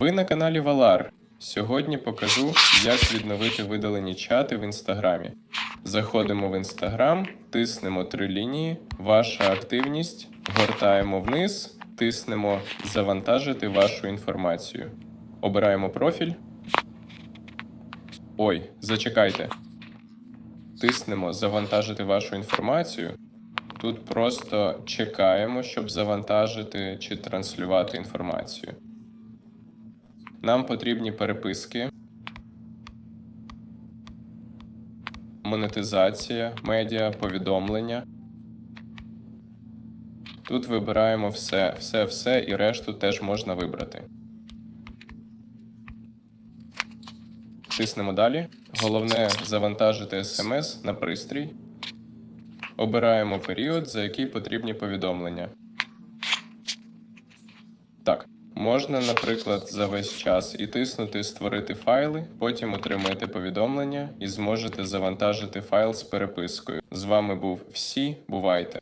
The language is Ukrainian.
Ви на каналі Валар. Сьогодні покажу, як відновити видалені чати в інстаграмі. Заходимо в інстаграм, тиснемо три лінії, ваша активність, гортаємо вниз, тиснемо Завантажити вашу інформацію. Обираємо профіль. Ой, зачекайте. Тиснемо Завантажити вашу інформацію. Тут просто чекаємо, щоб завантажити чи транслювати інформацію. Нам потрібні переписки, монетизація, медіа, повідомлення. Тут вибираємо все, все, все і решту теж можна вибрати. Тиснемо далі. Головне завантажити смс на пристрій. Обираємо період, за який потрібні повідомлення. Так, можна, наприклад, за весь час і тиснути Створити файли, потім отримаєте повідомлення і зможете завантажити файл з перепискою. З вами був всі. Бувайте!